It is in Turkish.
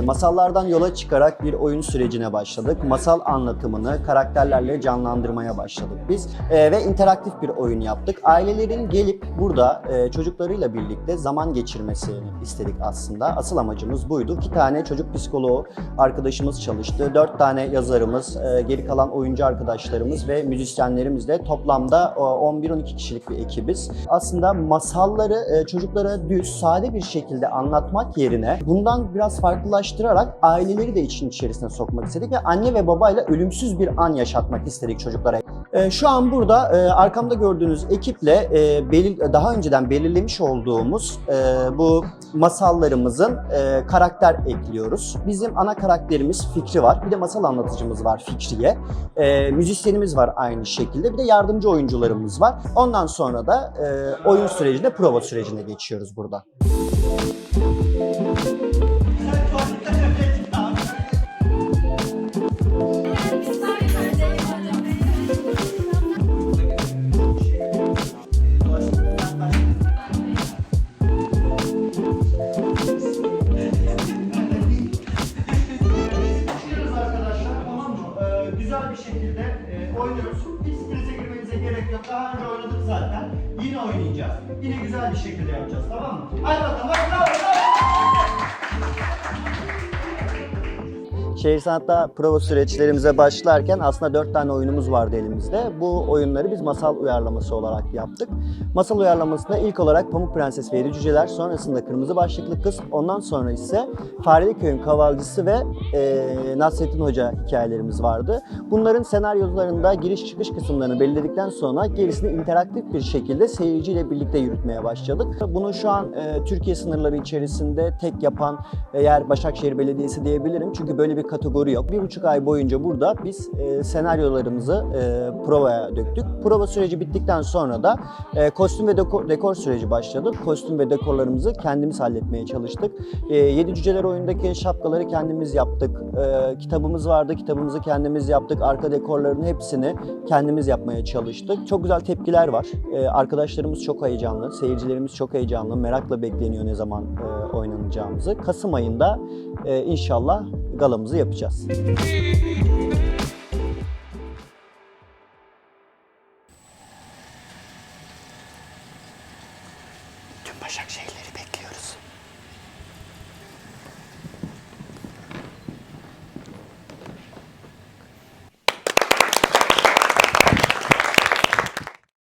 masallardan yola çıkarak bir oyun sürecine başladık. Masal anlatımını karakterlerle canlandırmaya başladık biz E, ve interaktif bir oyun yaptık. Ailelerin gelip burada e, çocuklarıyla birlikte zaman geçirmesini istedik aslında. Asıl amacımız buydu. İki tane çocuk psikoloğu arkadaşımız çalıştı. Dört tane yazarımız, e, geri kalan oyuncu arkadaşlarımız ve müzisyenlerimizle toplamda e, 11-12 kişilik bir ekibiz. Aslında masalları e, çocuklara düz, sade bir şekilde anlatmak yerine bundan biraz farklılaştırarak aileleri de için içerisine sokmak istedik ve anne ve babayla ölümsüz bir an yaşatmak istedik çocuklara. E, Şu an burada e, arkamda gördüğünüz ekiple e, daha önceden belirlemiş olduğumuz e, bu masallarımızın karakter ekliyoruz. Bizim ana karakterimiz Fikri var. Bir de masal anlatıcımız var Fikriye. Müzisyenimiz var aynı şekilde. Bir de yardımcı oyuncularımız var. Ondan sonra da oyun sürecinde prova sürecine geçiyoruz burada. Başlıyoruz oynuyoruz. Hiç girmenize gerek yok. Daha önce oynadık zaten. Yine oynayacağız. Yine güzel bir şekilde yapacağız tamam mı? Hadi Şehir Sanat'ta prova süreçlerimize başlarken aslında dört tane oyunumuz vardı elimizde. Bu oyunları biz masal uyarlaması olarak yaptık. Masal uyarlamasında ilk olarak Pamuk Prenses ve Yedi Cüceler, sonrasında Kırmızı Başlıklı Kız, ondan sonra ise Fareli Köy'ün Kavalcısı ve e, Nasrettin Hoca hikayelerimiz vardı. Bunların senaryolarında giriş çıkış kısımlarını belirledikten sonra gerisini interaktif bir şekilde seyirciyle birlikte yürütmeye başladık. Bunu şu an e, Türkiye sınırları içerisinde tek yapan eğer Başakşehir Belediyesi diyebilirim. Çünkü böyle bir kategori yok. Bir buçuk ay boyunca burada biz e, senaryolarımızı e, provaya döktük. Prova süreci bittikten sonra da e, kostüm ve dekor, dekor süreci başladı. Kostüm ve dekorlarımızı kendimiz halletmeye çalıştık. E, Yedi Cüceler oyundaki şapkaları kendimiz yaptık. E, kitabımız vardı, kitabımızı kendimiz yaptık. Arka dekorların hepsini kendimiz yapmaya çalıştık. Çok güzel tepkiler var. E, arkadaşlarımız çok heyecanlı, seyircilerimiz çok heyecanlı. Merakla bekleniyor ne zaman e, oynanacağımızı. Kasım ayında e, inşallah galamızı yapacağız. Tüm Başakşehirleri bekliyor.